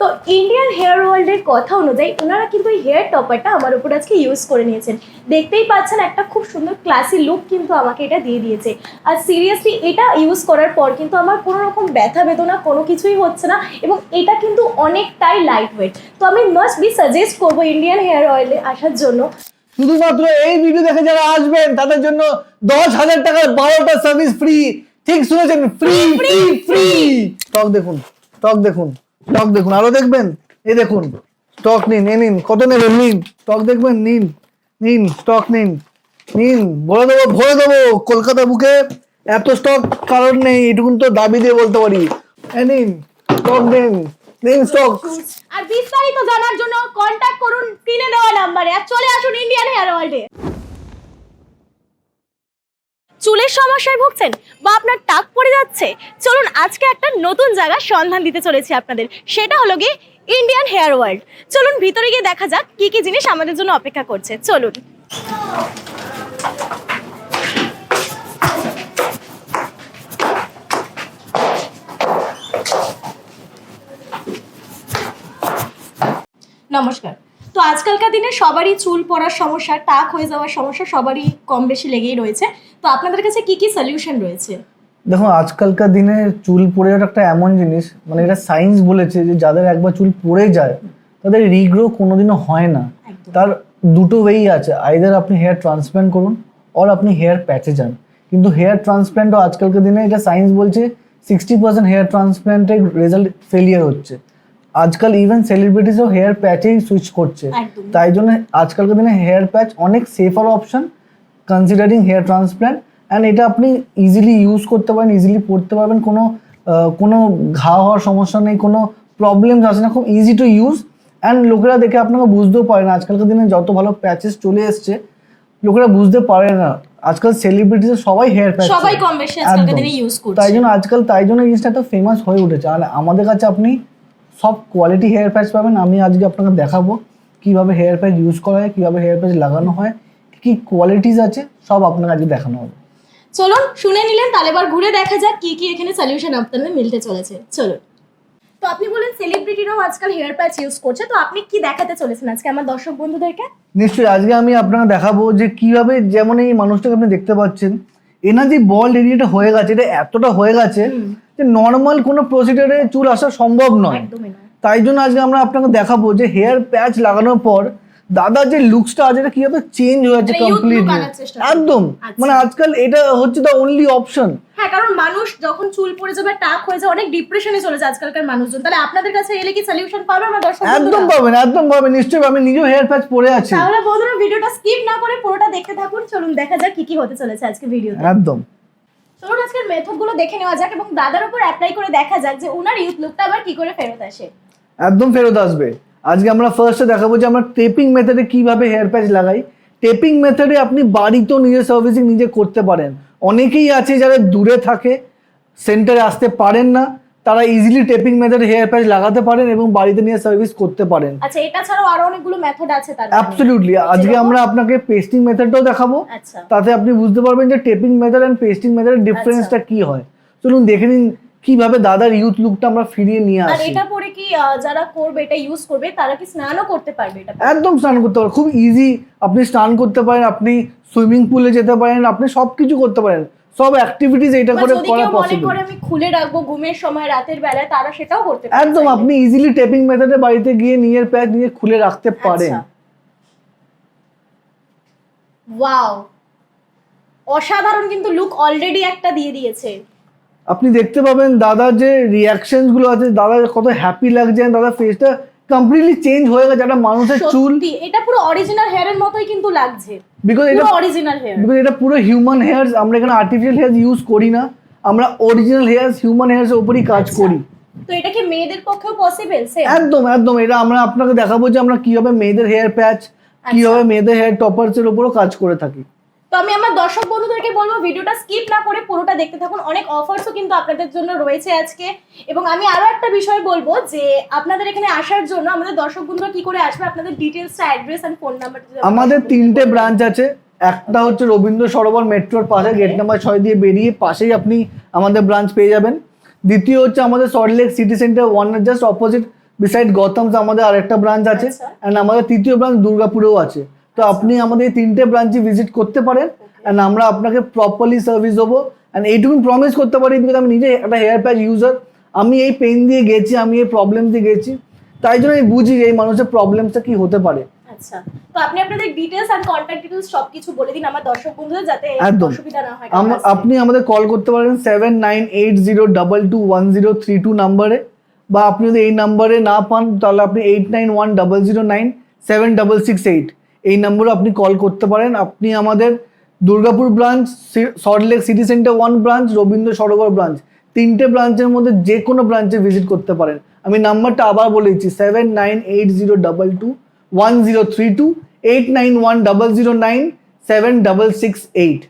তো Indian hair ওয়ার্ল্ডের কথা অনুযায়ী ওনারা কিন্তু এই হেয়ার টপারটা আমার উপর আজকে ইউজ করে নিয়েছেন। দেখতেই পাচ্ছেন একটা খুব সুন্দর ক্লাসি লুক কিন্তু আমাকে এটা দিয়ে দিয়েছে। আর সিরিয়াসলি এটা ইউজ করার পর কিন্তু আমার কোনো রকম ব্যথা বেদনা কোনো কিছুই হচ্ছে না এবং এটা কিন্তু অনেকটাই লাইট ওয়েট তো আমি মাস্ট বি সাজেস্ট করব ইন্ডিয়ান হেয়ার অয়েলে আসার জন্য। শুধুমাত্র এই ভিডিও দেখে যারা আসবেন তাদের জন্য দশ হাজার টাকার বারোটা সার্ভিস ফ্রি ঠিক শুনেছেন? ফ্রি ফ্রি ফ্রি টক দেখুন টক দেখুন। স্টক দেখুন, আরও দেখবেন? এই দেখুন স্টক নিন এ নিন, কত নেবেন? নিন স্টক দেখবেন? নিন নিন স্টক নিন নিন বলে দেবো, ভরে দেবো কলকাতা বুকে। এত স্টক কারণ নেই, এটুকুন তো দাবি দিয়ে বলতে পারি। এ নিন স্টক নিন নিন স্টক আর বিস্তারিত জানার জন্য কন্ট্যাক্ট করুন স্ক্রিনে দেওয়া নাম্বারে আর চলে আসুন ইন্ডিয়ান হেয়ার ওয়ার্ল্ডে চুলের সমস্যায় ভুগছেন বা আপনার টাক পড়ে যাচ্ছে, চলুন আজকে একটা নতুন জায়গার সন্ধান দিতে চলেছি আপনাদের। সেটা হলো গিয়ে ইন্ডিয়ান হেয়ার ওয়ার্ল্ড চলুন ভিতরে গিয়ে দেখা যাক কি কি জিনিস আমাদের জন্য অপেক্ষা করছে। চলুন। নমস্কার। তো আজকালকার দিনে সবারই চুল পড়ার সমস্যা, টাক হয়ে যাওয়ার সমস্যা সবারই কম বেশি লেগেই রয়েছে। তো আপনাদের কাছে কি কি সলিউশন রয়েছে? দেখো আজকালকার দিনে চুল পড়ে যাওয়াটা একটা এমন জিনিস মানে এটা সায়েন্স বলেছে যে যাদের একবার চুল পড়ে যায় তাদের রিগ্রো কোনোদিনও হয় না। তার দুটো ওয়েই আছে। আইদার আপনি হেয়ার ট্রান্সপ্ল্যান্ট করুন অর আপনি হেয়ার প্যাচে যান। কিন্তু হেয়ার ট্রান্সপ্ল্যান্টও আজকালকার দিনে এটা সায়েন্স বলছে সিক্সটি পার্সেন্ট হেয়ার ট্রান্সপ্ল্যান্টের রেজাল্ট ফেলিয়ার হচ্ছে। আজকাল ইভেন সেলিব্রিটিসও হেয়ার প্যাচেই সুইচ করছে। তাই জন্য আজকালকার দিনে হেয়ার প্যাচ অনেক safer option considering hair transplant and এটা আপনি ইজিলি ইউজ করতে পারেন ইজিলি পড়তে পারবেন কোনো কোনো ঘা হওয়ার সমস্যা নেই কোনো প্রবলেম আসে না খুব ইজি টু ইউজ অ্যান্ড লোকেরা দেখে আপনাকে বুঝতেও পারে না আজকালকার দিনে যত ভালো প্যাচেস চলে এসছে লোকেরা বুঝতে পারে না আজকাল সেলিব্রিটিস সবাই হেয়ার প্যাচ সবাই কম বেশি আজকালকার দিনে ইউজ করছে। তাই জন্য আজকাল তাই জন্য এই জিনিসটা এত ফেমাস হয়ে উঠেছে। আর আমাদের কাছে আপনি সব কোয়ালিটি হেয়ার প্যাচ পাবেন আমি আজকে আপনাকে দেখাবো কীভাবে হেয়ার প্যাচ ইউজ করা হয় কীভাবে হেয়ার প্যাচ লাগানো হয় কি কোয়ালিটিস আছে সব আপনার আজকে দেখানো হবে। চলুন শুনে নিলেন তাহলে এবার ঘুরে দেখা যাক কি কি এখানে সলিউশন আপনাদের মিলতে চলেছে। চলুন। তো আপনি বলেন সেলিব্রিটিরাও আজকাল হেয়ার প্যাচ ইউজ করছে তো আপনি কি দেখাতে চলেছেন আজকে আমার দর্শক বন্ধুদেরকে? নিশ্চয়ই আজকে আমি আপনাকে দেখাবো যে কীভাবে যেমন এই মানুষটাকে আপনি দেখতে পাচ্ছেন এনার যে বল এরিয়াটা হয়ে গেছে এটা এতটা হয়ে গেছে যে নর্মাল কোনো প্রসিডিওরে চুল আসা সম্ভব নয়। তাই জন্য আজকে আমরা আপনাকে দেখাবো যে হেয়ার প্যাচ লাগানোর পর দাদার যে লুকসটা আছে এটা কীভাবে চেঞ্জ হয়ে youth কমপ্লিটলি। একদম। আচ্ছা। মানে আজকাল এটা হচ্ছে দ্য অনলি অপশন হ্যাঁ কারণ মানুষ যখন চুল পড়ে যাবে টাক হয়ে যায় অনেক ডিপ্রেশনে চলে যায় আজকালকার মানুষজন। তাহলে আপনাদের কাছে এলে কি সলিউশন পাবে আমার দর্শক একদম? পাবেন একদম পাবেন। নিশ্চয়ই আমি নিজেও হেয়ার প্যাচ পরে আছি। তাহলে বন্ধুরা ভিডিওটা স্কিপ না করে পুরোটা দেখতে থাকুন। চলুন দেখা যাক কি কি হতে চলেছে আজকে ভিডিওতে। একদম। চলুন আজকের মেথডগুলো দেখে নেওয়া যাক এবং দাদার উপর অ্যাপ্লাই করে দেখা যাক যে ওনার ইউথ লুকটা আবার কি করে ফেরত আসে। একদম ফেরত আসবে। আজকে আমরা ফার্স্টে দেখাবো যে আমরা টেপিং মেথডে কীভাবে হেয়ার প্যাচ লাগাই। টেপিং মেথডে আপনি বাড়িতেও নিজের সার্ভিসিং নিজে করতে পারেন। অনেকেই আছে যারা দূরে থাকে সেন্টারে আসতে পারেন না তারা easily taping method hair patch লাগাতে পারেন এবং বাড়িতে নিয়ে সার্ভিস করতে পারেন। আচ্ছা এটা ছাড়াও আরও অনেকগুলো মেথড আছে তার অ্যাবসলিউটলি আজকে আমরা আপনাকে পেস্টিং মেথডটাও দেখাবো। আচ্ছা। তাতে আপনি বুঝতে পারবেন যে টেপিং মেথড অ্যান্ড পেস্টিং মেথডের ডিফারেন্সটা কি হয়। চলুন দেখে নিন কীভাবে দাদার ইউথ লুকটা আমরা ফিরিয়ে নিয়ে আসি? আর এটা পরে কি যারা করবে এটা ইউজ করবে তারা কি স্নানও করতে পারবে এটা একদম স্নান করতে পারেন খুব ইজি আপনি স্নান করতে পারেন আপনি সুইমিং পুলে যেতে পারেন আপনি সব কিছু করতে পারেন। সব অ্যাক্টিভিটিস এটা করে করা পসিবল করে আমি খুলে রাখব ঘুমের সময় রাতের বেলায় তারা সেটাও করতে পারে একদম আপনি ইজিলি টেপিং মেথডে বাড়িতে গিয়ে নিজের প্যাচ নিয়ে খুলে রাখতে পারেন। আচ্ছা। ওয়াও অসাধারণ কিন্তু লুক অলরেডি একটা দিয়ে দিয়েছে। আপনি দেখতে পাবেন দাদার যে রিয়াকশনসগুলো আছে দাদা কত হ্যাপি লাগছে দাদার ফেসটা কমপ্লিটলি চেঞ্জ হয়ে গেছে একটা মানুষের চুল। এটা পুরো অরিজিনাল হেয়ারের মতোই কিন্তু লাগছে। বিকজ এটা অরিজিনাল হেয়ার বিকজ এটা পুরো হিউম্যান হেয়ার আমরা এখানে আর্টিফিশিয়াল হেয়ার ইউজ করি না আমরা অরিজিনাল হেয়ার হিউম্যান হেয়ার্স এর উপরই কাজ আচ্ছা। করি। তো এটা কি মেয়েদের পক্ষেও পসিবল একদম একদম এটা আমরা আপনাকে দেখাবো যে আমরা কীভাবে মেয়েদের হেয়ার প্যাচ আচ্ছা। কীভাবে মেয়েদের হেয়ার টপার্স এর উপরও কাজ করে থাকি। তো আমি আমার দর্শক বন্ধুদেরকে বলব ভিডিওটা স্কিপ না করে পুরোটা দেখতে থাকুন। অনেক অফার্সও কিন্তু আপনাদের জন্য রয়েছে আজকে। এবং আমি আরও একটা বিষয় বলব যে আপনাদের এখানে আসার জন্য আমাদের দর্শক বন্ধুরা কি করে আসবে আপনাদের ডিটেলসটা অ্যাড্রেস এন্ড ফোন নাম্বার আমাদের তিনটে ব্রাঞ্চ আছে। একটা হচ্ছে রবীন্দ্র সরোবর মেট্রোর পাশে গেট নাম্বার ছয় দিয়ে বেরিয়ে পাশেই আপনি আমাদের ব্রাঞ্চ পেয়ে যাবেন। দ্বিতীয় হচ্ছে আমাদের Salt Lake city centre one just opposite beside গৌতমস আমাদের আরেকটা ব্রাঞ্চ আছে। আচ্ছা। অ্যান্ড আমাদের তৃতীয় ব্রাঞ্চ দুর্গাপুরেও আছে। তো আপনি আমাদের তিনটে ব্রাঞ্চে ভিজিট করতে পারেন অ্যান্ড আমরা আপনাকে প্রপারলি সার্ভিস দেবো। অ্যান্ড এইটুকু প্রমিস করতে পারি বিকজ আমি নিজে একটা হেয়ার প্যাচ ইউজার আমি এই পেন দিয়ে গেছি আমি এই প্রবলেম দিয়ে গেছি। তাই জন্য আমি বুঝি যে এই মানুষের প্রবলেমটা কি হতে পারে। আপনি আমাদের কল করতে পারেন seven nine eight zero double two one zero three two নাম্বারে বা আপনি আমাদের কল করতে পারেন তাহলে আপনি বা আপনি যদি এই জিরো না পান তাহলে আপনি 8910097668 এই নম্বরে আপনি কল করতে পারেন। আপনি আমাদের Durgapur branch Salt Lake city centre one branch Rabindra Sarobar branch তিনটে ব্রাঞ্চের মধ্যে যে কোনো ব্রাঞ্চে ভিজিট করতে পারেন। আমি নাম্বারটা আবার বলে দিচ্ছি seven nine eight zero double two one zero three two eight nine one double zero nine seven double six eight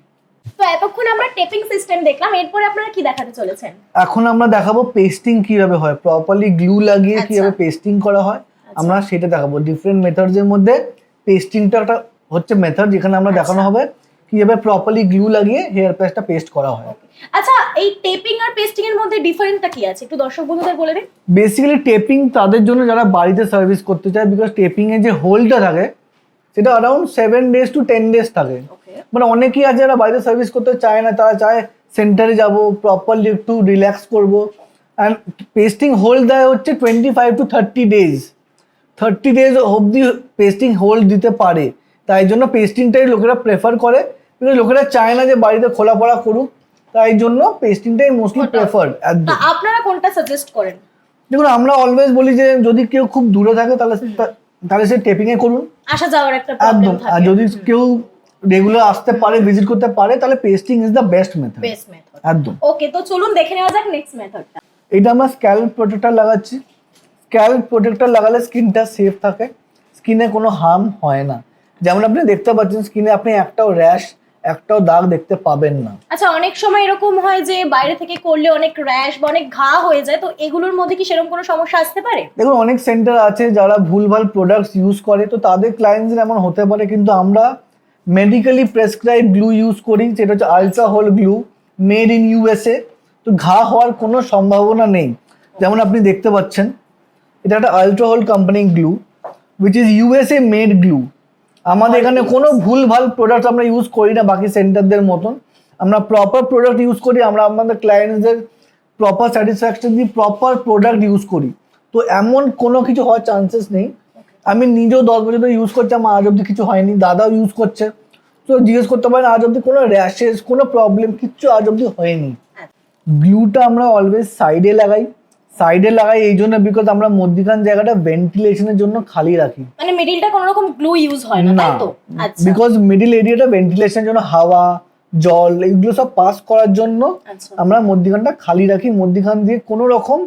তো এতক্ষণ আমরা টেপিং সিস্টেম দেখলাম এরপরে আপনারা কি দেখাতে চলেছেন? এখন আমরা দেখাবো পেস্টিং কীভাবে হয় প্রপারলি গ্লু লাগিয়ে আচ্ছা। কীভাবে পেস্টিং করা হয়। আমরা সেটা দেখাবো। ডিফারেন্ট মেথডস এর মধ্যে পেস্টিংটা একটা হচ্ছে মেথড যেখানে আমরা দেখানো হবে কীভাবে প্রপারলি গ্লু লাগিয়ে হেয়ার প্যাচটা পেস্ট করা হয়। আচ্ছা এই টেপিং আর পেস্টিং এর মধ্যে ডিফারেন্টটা কি আছে? একটু দর্শক বন্ধুদের বলে দিন। বেসিক্যালি টেপিং তাদের জন্য যারা বাড়িতে সার্ভিস করতে চায় বিকজ টেপিং এর যে হোলটা থাকে সেটা around seven days to ten days থাকে। মানে অনেকেই আছে যারা বাড়িতে সার্ভিস করতে চায় না তারা চায় সেন্টারে যাব প্রপারলি একটু রিল্যাক্স করব। অ্যান্ড পেস্টিং হোল্ড দেয় হচ্ছে twenty five to thirty days thirty days অবধি পেস্টিং হোল্ড দিতে পারে। তাই জন্য পেস্টিংটাই লোকেরা প্রেফার করে। কিন্তু লোকেরা চায় না যে বাড়িতে খোলা পড়া করুক। তাই জন্য পেস্টিংটাই মোস্টলি ওটা। প্রেফার্ড আপনারা কোনটা সাজেস্ট করেন? দেখুন আমরা অলওয়েজ বলি যে যদি কেউ খুব দূরে থাকে তাহলে তাহলে সে টেপিংয়ে করুন। আসা যাওয়ার একটা একদম। আর যদি কেউ রেগুলার আসতে পারে ভিজিট করতে পারে তাহলে pasting is the best method best method একদম। ওকে তো চলুন দেখে নেওয়া যাক নেক্সট মেথডটা এটা আমরা স্ক্যাল্প প্রোটেক্টর লাগাচ্ছি। স্ক্যাল্প প্রোটেক্টর লাগালে স্কিনটা সেফ থাকে স্কিনে কোনো হার্ম হয় না। যেমন আপনি দেখতে পাচ্ছেন স্কিনে আপনি একটাও র্যাশ একটাও দাগ দেখতে পাবেন না। আচ্ছা অনেক সময় এরকম হয় যে বাইরে থেকে করলে অনেক র্যাশ বা অনেক ঘা হয়ে যায় তো এগুলোর মধ্যে কি সেরকম কোনো সমস্যা আসতে পারে? দেখুন অনেক সেন্টার আছে যারা ভুলভাল প্রোডাক্টস ইউজ করে তো তাদের ক্লায়েন্টসের এমন হতে পারে কিন্তু আমরা মেডিকেলি প্রেসক্রাইব গ্লু ইউজ করি যেটা হচ্ছে ultra hold glue made in USA তো ঘা হওয়ার কোনো সম্ভাবনা নেই। যেমন আপনি দেখতে পাচ্ছেন এটা একটা ultra hold company glue which is USA made glue আমাদের এখানে কোনো ভুলভাল প্রোডাক্ট আমরা ইউজ করি না বাকি সেন্টারদের মতন। আমরা প্রপার প্রোডাক্ট ইউজ করি আমরা আমাদের ক্লায়েন্টসদের প্রপার স্যাটিসফ্যাকশন দিয়ে প্রপার প্রোডাক্ট ইউজ করি। তো এমন কোনো কিছু হওয়ার চান্সেস নেই। আমি নিজেও দশ বছর ধরে ইউজ করছি আমার আজ অব্দি কিছু হয়নি দাদাও ইউজ করছে। তো জিজ্ঞেস করতে পারেন আজ অব্দি কোনো র্যাশেস কোনো প্রবলেম কিচ্ছু আজ অব্দি হয়নি। গ্লুটা আমরা অলওয়েজ সাইডে লাগাই। সাইডে লাগাই এই জন্য বিকজ আমরা মধ্যিখান জায়গাটা ভেন্টিলেশনের জন্য খালি রাখি। মানে মিডিলটা কোনো রকম গ্লু ইউজ হয় না তাই তো? আচ্ছা। বিকজ মিডিল এরিয়াটা ভেন্টিলেশনের জন্য হাওয়া জল এইগুলো সব পাস করার জন্য আচ্ছা। আমরা মধ্যিখানটা খালি রাখি। মধ্যিখান দিয়ে কোনো রকম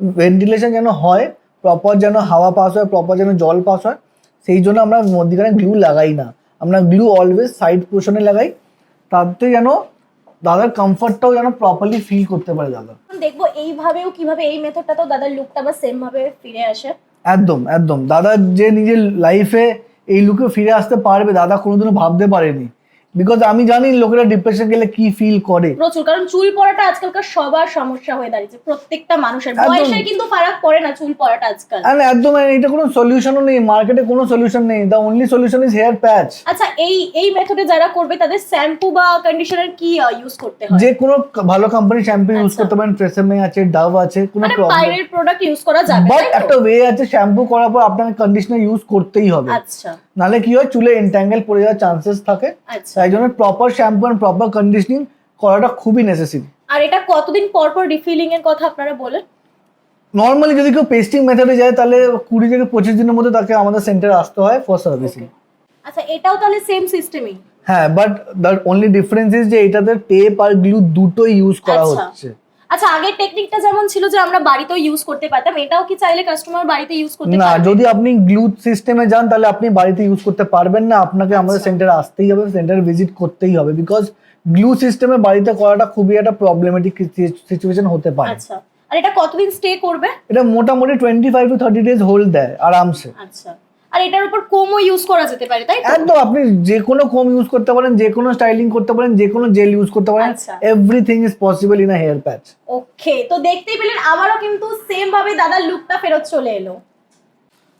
ভেন্টিলেশন যেন হয় প্রপার যেন হাওয়া পাস হয় প্রপার যেন জল পাস হয় সেই জন্য আমরা মধ্যিখানে গ্লু লাগাই না। আমরা গ্লু অলওয়েজ সাইড পোর্শনে লাগাই। তাতে যেন দাদার কমফর্টটাও যেন প্রপারলি ফিল করতে পারে দাদা। দেখব এইভাবেও কীভাবে এই মেথডটাতেও দাদার লুকটা বা সেম ভাবে ফিরে আসে। একদম একদম। দাদা যে নিজের লাইফে এই লুকে ফিরে আসতে পারবে দাদা কোনোদিনও ভাবতে পারেনি। বিকজ আমি জানি লোকেরা ডিপ্রেশন গেলে কি ফিল করে। প্রচুর কারণ চুল পড়াটা আজকালকার সবার সমস্যা হয়ে দাঁড়িয়েছে প্রত্যেকটা মানুষের। বয়সের কিন্তু ফারাক পড়ে না চুল পড়াটা আজকাল। আর একদম এটা কোনো সলিউশনও নেই মার্কেটে কোনো সলিউশন নেই the only solution is hair patch আচ্ছা এই এই মেথডে যারা করবে তাদের শ্যাম্পু বা কন্ডিশনার কি ইউজ করতে হয়? যে কোনো ভালো কোম্পানি শ্যাম্পু ইউজ। করতে পারেন ট্রেসেমে আছে ডাভ আছে কোনো প্রবলেম বাইরের প্রোডাক্ট ইউজ করা যাবে বাট একটা ওয়ে আছে শ্যাম্পু করার পর আপনাকে কন্ডিশনার ইউজ করতেই হবে। আচ্ছা। নালে কি হয় চুলে এন্ট্যাঙ্গেল পড়ে যাওয়ার চান্সেস থাকে। আচ্ছা। তাই জন্য proper shampoo and proper conditioning করাটা খুবই নেসেসারি আর এটা কতদিন পর পর রিফিলিং এর কথা আপনারা বলেন? নর্মালি যদি কেউ পেস্টিং মেথডে যায় তাহলে কুড়ি থেকে পঁচিশ দিনের মধ্যে তাকে আমাদের সেন্টারে আসতে হয় ফর সার্ভিসিং আচ্ছা এটাও তাহলে সেম সিস্টেমই হ্যাঁ but the only difference is যে এটাতে টেপ আর গ্লু দুটোই ইউজ করা আচ্ছা। হচ্ছে। আচ্ছা আগের টেকনিকটা যেমন ছিল যে আমরা বাড়িতেও ইউজ করতে পারতাম এটাও কি চাইলে কাস্টমার বাড়িতে ইউজ করতে না যদি আপনি গ্লু সিস্টেমে যান তাহলে আপনি বাড়িতে ইউজ করতে পারবেন না। আপনাকে আমাদের আচ্ছা। সেন্টারে আসতেই হবে সেন্টারে ভিজিট করতেই হবে বিকজ গ্লু সিস্টেমে বাড়িতে করাটা খুবই একটা প্রবলেমেটিক সিচুয়েশন হতে পারে। আচ্ছা। আর এটা কতদিন স্টে করবে? এটা মোটামুটি twenty five to thirty days hold দেয় আরামসে। আচ্ছা। আর এটার উপর কোমও ইউজ করা যেতে পারে তাই একদম আপনি যে কোনো কম ইউজ করতে পারেন যে কোনো স্টাইলিং করতে পারেন যে কোনো জেল ইউজ করতে পারেন। Everything is possible in a hair patch okay তো দেখতেই পেলেন আবারও কিন্তু সেম ভাবে দাদার লুকটা ফেরত চলে এলো।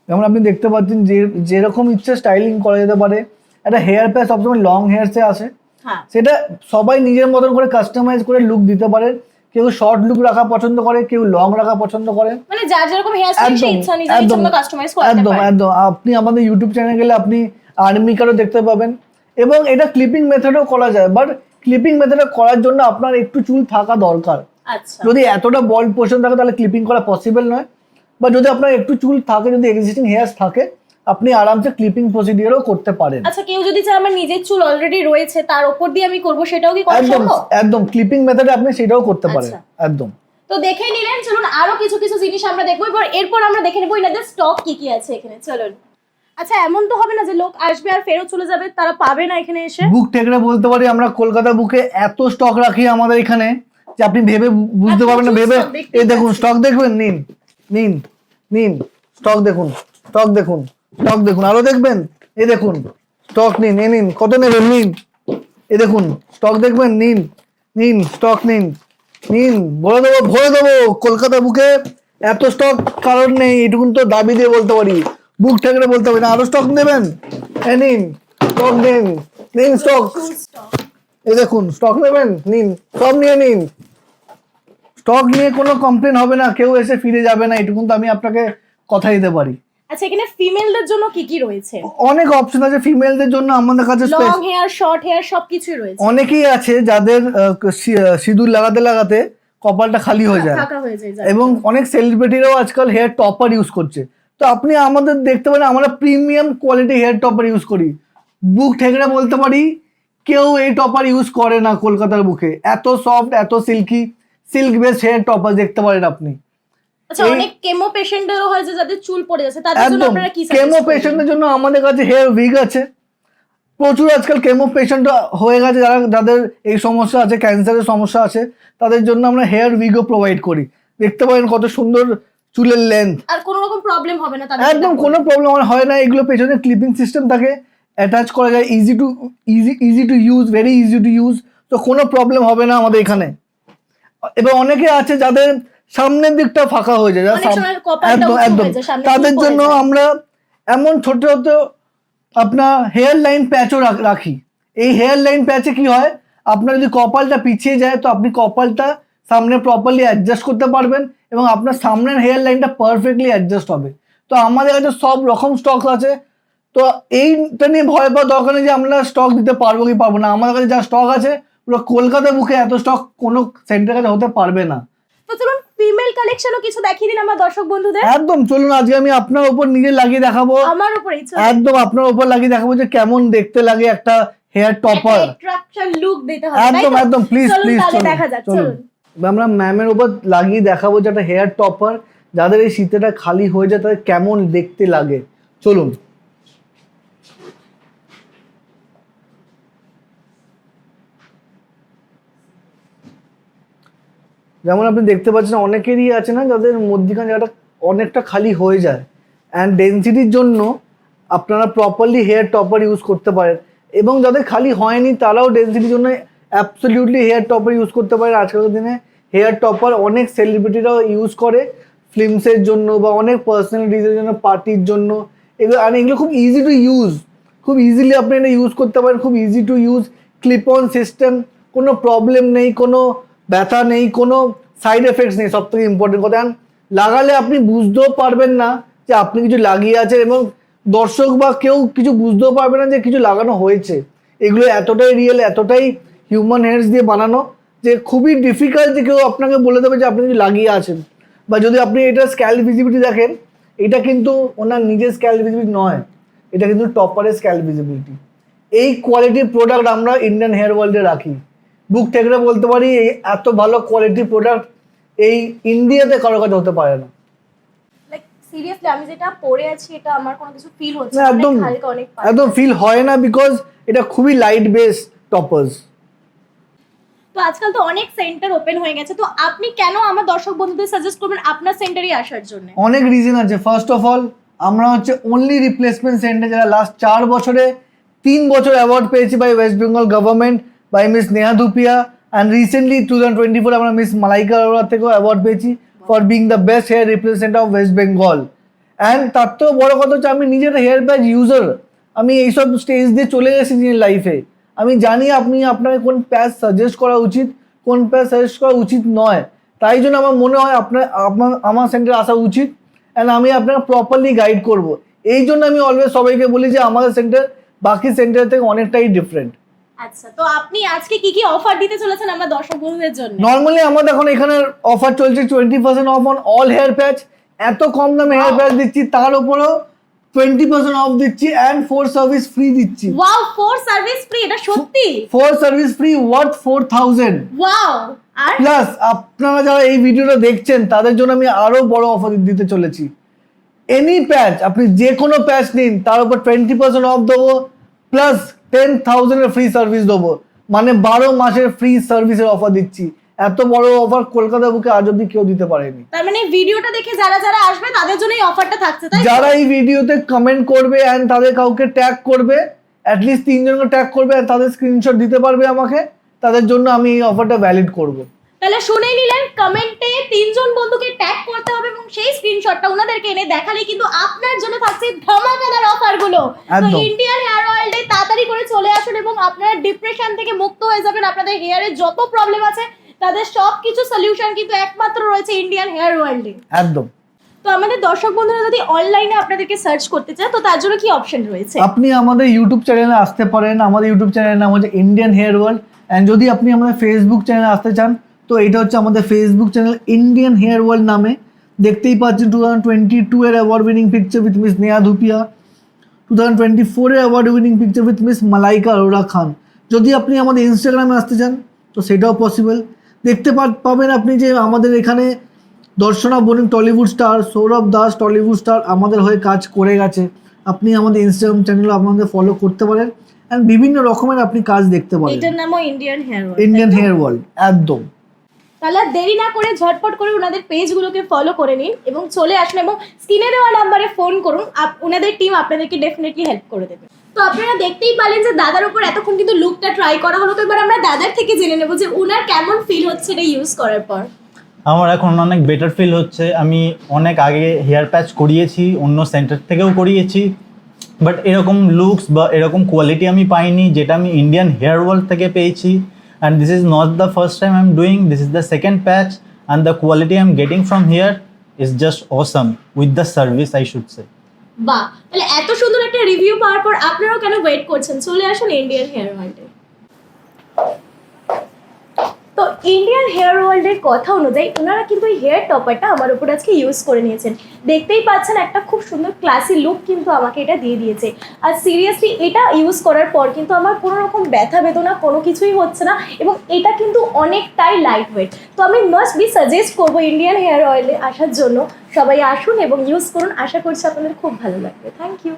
যেমন আপনি দেখতে পাচ্ছেন যে যেরকম ইচ্ছে স্টাইলিং করা যেতে পারে একটা হেয়ার প্যাচ সবসময় লং হেয়ারসে আসে। হ্যাঁ। সেটা সবাই নিজের মতন করে কাস্টমাইজ করে লুক দিতে পারে। কেউ শর্ট লুক রাখা পছন্দ করে কেউ লং রাখা পছন্দ করে। মানে যার যেরকম হেয়ার স্টাইল সে একদম ইচ্ছা নিজের ইচ্ছা মতো কাস্টমাইজ করতে পারে। একদম। আপনি আমাদের ইউটিউব চ্যানেলে গেলে আপনি আর্মিকারও দেখতে পাবেন। এবং এটা ক্লিপিং মেথডও করা যায় বাট ক্লিপিং মেথডে করার জন্য আপনার একটু চুল থাকা দরকার। আচ্ছা। যদি এতটা বল্ড পোর্শন থাকে তাহলে ক্লিপিং করা পসিবল নয়। বা যদি আপনার একটু চুল থাকে যদি এক্সিস্টিং হেয়ার্স থাকে আপনি আরামসে ক্লিপিং প্রসিডিওরও করতে পারেন। আচ্ছা কেউ যদি চায় আমার নিজের চুল অলরেডি রয়েছে তার উপর দিয়ে আমি করব সেটাও কি করা একদম সম্ভব? একদম ক্লিপিং মেথডে আপনি সেটাও করতে পারেন আচ্ছা। একদম। তো দেখে নিলেন চলুন আরও কিছু কিছু জিনিস আমরা দেখব। এবার এরপর আমরা দেখে নেব এনাদের স্টক কি কি আছে এখানে চলুন। আচ্ছা এমন তো হবে না যে লোক আসবে আর ফেরত চলে যাবে তারা পাবে না এখানে এসে। বুক টেকরে বলতে পারি আমরা কলকাতা বুকে এত স্টক রাখি আমাদের এখানে যে আপনি ভেবে বুঝতে পারবেন না ভেবে এই দেখুন স্টক দেখবেন? নিন নিন নিন স্টক দেখুন স্টক দেখুন। স্টক দেখুন আরও দেখবেন? এই দেখুন স্টক নিন এ নিন কত নেবেন? নিন। এই দেখুন স্টক দেখবেন? নিন নিন স্টক নিন নিন ভরে দেবো ভরে দেবো কলকাতা বুকে এত স্টক কারণ নেই এটুকুন তো দাবি দিয়ে বলতে পারি। বুক ঠেকরে বলতে পারি না আরও স্টক নেবেন? এ নিন স্টক নিন নিন স্টক এই দেখুন স্টক নেবেন? নিন সব নিয়ে নিন। স্টক নিয়ে কোনো কমপ্লেন হবে না কেউ এসে ফিরে যাবে না এটুকুন তো আমি আপনাকে কথা দিতে পারি। আচ্ছা এখানে ফিমেলদের জন্য কি কি রয়েছে? অনেক অপশন আছে ফিমেলদের জন্য আমাদের কাছে লং হেয়ার শর্ট হেয়ার সবকিছুই রয়েছে। অনেকেই আছে যাদের সিঁদুর লাগাতে লাগাতে কপালটা খালি হয়ে যায়। এবং অনেক সেলিব্রিটিরাও আজকাল হেয়ার টপার ইউজ করছে। তো আপনি আমাদের দেখতে পারেন আমরা premium quality hair topper use করি। বুক ঠেকরে বলতে পারি কেউ এই টপার ইউজ করে না কলকাতার বুকে। এত সফট এত silky silk base hair topper দেখতে পারেন আপনি। আচ্ছা অনেক কেমো পেশেন্টেরও হয় যে যাদের চুল পড়ে যাচ্ছে তাদের জন্য আপনারা কি কেমো পেশেন্টের জন্য আমাদের কাছে হেয়ার উইগ আছে। প্রচুর আজকাল কেমো পেশেন্ট হয়ে গেছে যারা যাদের এই সমস্যা আছে ক্যান্সারের সমস্যা আছে তাদের জন্য আমরা হেয়ার উইগও প্রোভাইড করি। দেখতে পারেন কত সুন্দর চুলের লেন্থ আর কোনো রকম প্রবলেম হবে না তাদের একদম কোনো প্রবলেম হয় না এগুলো পেছনে ক্লিপিং সিস্টেম থাকে অ্যাটাচ করা যায় easy to easy easy to use very easy to use তো কোনো প্রবলেম হবে না আমাদের এখানে। এবার অনেকে আছে যাদের সামনের দিকটা ফাঁকা হয়ে যায় একদম একদম। তাদের জন্য আমরা এমন ছোট ছোট আপনার হেয়ার লাইন প্যাচও রাখি এই হেয়ার লাইন প্যাচে কি হয় আপনার যদি কপালটা পিছিয়ে যায় তো আপনি কপালটা সামনে প্রপারলি অ্যাডজাস্ট করতে পারবেন এবং আপনার সামনের হেয়ার লাইনটা পারফেক্টলি অ্যাডজাস্ট হবে। তো আমাদের কাছে সব রকম স্টক আছে। তো এইটা নিয়ে ভয় পাওয়ার দরকার নেই যে আমরা স্টক দিতে পারব কি পারব না। আমাদের কাছে যা স্টক আছে পুরো কলকাতা বুকে এত স্টক কোনো সেন্টারের কাছে হতে পারবে না। তো চলুন ফিমেল কালেকশনও কিছু দেখিয়ে দিন আমার দর্শক বন্ধুদের। একদম চলুন আজকে আমি আপনার উপর নিজে লাগিয়ে দেখাবো। আমার উপরেই একদম আপনার উপর লাগিয়ে দেখাবো যে কেমন দেখতে লাগে একটা হেয়ার টপার অ্যাট্রাকশন লুক দিতে হবে একদম একদম প্লিজ প্লিজ চলুন দেখা যাক চলুন। চলুন। আমরা ম্যামের উপর লাগিয়ে দেখাবো যে একটা হেয়ার টপার যাদের এই শীতেটা খালি হয়ে যায় তাদের কেমন দেখতে লাগে। চলুন। যেমন আপনি দেখতে পাচ্ছেন অনেকেরই আছে না, যাদের মধ্যিখানে জায়গাটা অনেকটা খালি হয়ে যায়। অ্যান্ড ডেন্সিটির জন্য আপনারা প্রপারলি হেয়ার টপার ইউজ করতে পারেন। এবং যাদের খালি হয়নি, তারাও ডেন্সিটির জন্য অ্যাবসলিউটলি হেয়ার টপার ইউজ করতে পারে আজকালকার দিনে হেয়ার টপার অনেক সেলিব্রিটিরাও ইউজ করে ফিল্মসের জন্য বা অনেক পার্সোনালিটিসের জন্য পার্টির জন্য। এগুলো আর এগুলো খুব ইজি টু ইউজ খুব ইজিলি আপনি এটা ইউজ করতে পারেন। খুব easy to use clip on system কোনো প্রবলেম নেই, কোনো ব্যথা নেই, কোনো সাইড এফেক্টস নেই, সব থেকে ইম্পর্টেন্ট কথা। লাগালে আপনি বুঝতেও পারবেন না যে আপনি কিছু লাগিয়ে আছেন এবং দর্শক বা কেউ কিছু বুঝতেও পারবে না যে কিছু লাগানো হয়েছে। এগুলো এতটাই রিয়েল এতটাই হিউম্যান হেয়ার্স দিয়ে বানানো যে খুবই ডিফিকাল্ট যে কেউ আপনাকে বলে দেবে যে আপনি কিছু লাগিয়ে আছেন। বা যদি আপনি এটা স্ক্যাল ভিজিবিলিটি দেখেন, এটা কিন্তু ওনার নিজের স্ক্যাল ভিজিবিলিটি নয়, এটা কিন্তু টপারের স্ক্যাল ভিজিবিলিটি এই কোয়ালিটির প্রোডাক্ট আমরা ইন্ডিয়ান হেয়ার ওয়ার্ল্ডে রাখি। বুক টেকরে বলতে পারি এই এত ভালো কোয়ালিটি প্রোডাক্ট এই ইন্ডিয়াতে কারও কাছে হতে পারে না। সিরিয়াসলি আমি যেটা পরে আছি এটা আমার কোনো কিছু ফিল হচ্ছে না, না, একদম অনেক হালকা অনেক পাতলা। একদম ফিল হয় না বিকজ এটা খুবই লাইট বেস টপার্স তো আজকাল তো অনেক সেন্টার ওপেন হয়ে গেছে। তো আপনি কেন আমার দর্শক বন্ধুদের সাজেস্ট করবেন আপনার আসার জন্য? অনেক রিজন আছে। ফার্স্ট অফ অল আমরা হচ্ছে অনলি রিপ্লেসমেন্ট সেন্টার যারা লাস্ট চার বছরে তিন বছর অ্যাওয়ার্ড পেয়েছি by West Bengal government by Miss Neha Dhupia and recently two thousand twenty four আমরা মিস মালাইকা আরোরা থেকেও অ্যাওয়ার্ড পেয়েছি for being the best hair representative of West Bengal and তার থেকেও বড় কথা হচ্ছে, আমি নিজের হেয়ার প্যাচ ইউজার আমি এইসব স্টেজ দিয়ে চলে এসেছি নিজের লাইফে আমি জানি আপনি, আপনাকে কোন প্যাচ সাজেস্ট করা উচিত, কোন প্যাচ সাজেস্ট করা উচিত নয়। তাই জন্য আমার মনে হয় আপনার আপনার, আমার সেন্টারে আসা উচিত। অ্যান্ড আমি আপনাকে প্রপারলি গাইড করব। এই জন্য আমি অলওয়েজ সবাইকে বলি যে, আমাদের সেন্টার বাকি সেন্টার থেকে অনেকটাই ডিফারেন্ট আচ্ছা তো আপনি আজকে কি কি অফার দিতে চলেছেন আমরা দর্শক বন্ধুদের জন্য? নর্মালি আমাদের এখন এখানে অফার চলছে twenty percent off on all hair patch এত কম দামে হেয়ার প্যাচ দিচ্ছি তার উপরেও টোয়েন্টি পার্সেন্ট অফ দিচ্ছি অ্যান্ড ফোর সার্ভিস ফ্রি দিচ্ছি। ওয়াও ফোর সার্ভিস ফ্রি এটা সত্যি? Four service free worth four thousand wow আর? প্লাস আপনারা যারা এই ভিডিওটা দেখছেন তাদের জন্য আমি আরও বড় অফার দিতে চলেছি। এনি প্যাচ আপনি যে কোনো প্যাচ নিন তার উপর টোয়েন্টি পার্সেন্ট অফ দেবো। প্লাস টেন থাউজেন্ডের ফ্রি সার্ভিস দেবো। মানে বারো মাসের ফ্রি সার্ভিসের অফার দিচ্ছি। এত বড় অফার কলকাতা বুকে আজ অব্দি কেউ দিতে পারেনি। তার মানে ভিডিওটা দেখে যারা যারা আসবে তাদের জন্য এই অফারটা থাকছে তাই যারা এই ভিডিওতে কমেন্ট করবে এন্ড তাদের কাউকে ট্যাগ করবে অ্যাট লিস্ট তিনজনকে ট্যাগ করবে আর তাদের স্ক্রিনশট দিতে পারবে আমাকে তাদের জন্য আমি এই অফারটা ভ্যালিড করব। তাহলে শুনে নিলেন কমেন্টে তিনজন বন্ধুকে ট্যাগ করতে হবে এবং সেই স্ক্রিনশটটা ওনাদেরকে এনে দেখালে কিন্তু আপনার জন্য থাকছে ধামাকাদার অফারগুলো তো ইন্ডিয়ান হেয়ার অয়েলডে তাড়াতাড়ি করে চলে আসুন এবং আপনারা ডিপ্রেশন থেকে মুক্ত হয়ে যাবেন। আপনাদের হেয়ারের যত প্রবলেম আছে তাদের সব কিছু সলিউশন কিন্তু একমাত্র রয়েছে ইন্ডিয়ান হেয়ার অয়েলডে একদম। তো আমাদের দর্শক বন্ধুরা যদি অনলাইনে আপনাদেরকে সার্চ করতে চায় তো তার জন্য কি অপশন রয়েছে? আপনি আমাদের ইউটিউব চ্যানেলে আসতে পারেন। আমাদের ইউটিউব চ্যানেলের নাম হচ্ছে ইন্ডিয়ান হেয়ার ওয়ার্ল্ড অ্যান্ড যদি আপনি আমাদের ফেসবুক চ্যানেলে আসতে চান তো এটা হচ্ছে আমাদের Facebook channel Indian hair world নামে। দেখতেই পাচ্ছেন টু থাউজেন্ড টোয়েন্টি টু এর award winning picture with Miss Neha Dhupia two thousand twenty ফোরের award winning picture with Miss Malaika Arora Khan যদি আপনি আমাদের ইনস্টাগ্রামে আসতে চান তো সেটাও পসিবল দেখতে পা- পাবেন আপনি যে আমাদের এখানে দর্শনা বনিম টলিউড স্টার সৌরভ দাস টলিউড স্টার আমাদের হয়ে কাজ করে গেছে। আপনি আমাদের ইনস্টাগ্রাম চ্যানেলে আপনাদের ফলো করতে পারেন। অ্যান্ড বিভিন্ন রকমের আপনি কাজ দেখতে পারেন। এটার নামও Indian hair Indian hair world একদম। তাহলে দেরি না করে ঝটপট করে ওনাদের পেজগুলোকে ফলো করে নিন এবং চলে আসুন এবং স্ক্রিনে দেওয়া নাম্বারে ফোন করুন। ওনাদের টিম আপনাদেরকে ডেফিনেটলি হেল্প করে দেবে। তো আপনারা দেখতেই পারলেন যে দাদার উপর এতক্ষণ কিন্তু লুকটা ট্রাই করা হলো। তো এবার আমরা দাদার থেকে জেনে নেব যে ওনার কেমন ফিল হচ্ছে এটা ইউজ করার পর। আমার এখন অনেক বেটার ফিল হচ্ছে। আমি অনেক আগে হেয়ার প্যাচ করিয়েছি, অন্য সেন্টার থেকেও করিয়েছি। বাট এরকম লুকস বা এরকম কোয়ালিটি আমি পাইনি, যেটা আমি ইন্ডিয়ান হেয়ার ওয়ার্ল্ড থেকে পেয়েছি। Is not the first time I am doing this is the second patch and the quality I am getting from here is just awesome with the service I should say বাহ, তাহলে এত সুন্দর একটা review পাওয়ার পর আপনারাও কেন wait করছেন? চলে আসুন ইন্ডিয়ান হেয়ার ওয়ার্ল্ডে তো ইন্ডিয়ান হেয়ার ওয়ার্ল্ডের কথা অনুযায়ী ওনারা কিন্তু এই হেয়ার টপারটা আমার উপর আজকে ইউজ করে নিয়েছেন। দেখতেই পাচ্ছেন একটা খুব সুন্দর ক্লাসি লুক কিন্তু আমাকে এটা দিয়ে দিয়েছে। আর সিরিয়াসলি এটা ইউজ করার পর কিন্তু আমার কোনো রকম ব্যথা বেদনা কোনো কিছুই হচ্ছে না এবং এটা কিন্তু অনেকটাই লাইট ওয়েট তো আমি মাস্ট বি সাজেস্ট করব ইন্ডিয়ান হেয়ার অয়েলে আসার জন্য। সবাই আসুন এবং ইউজ করুন। আশা করছি আপনাদের খুব ভালো লাগবে। Thank you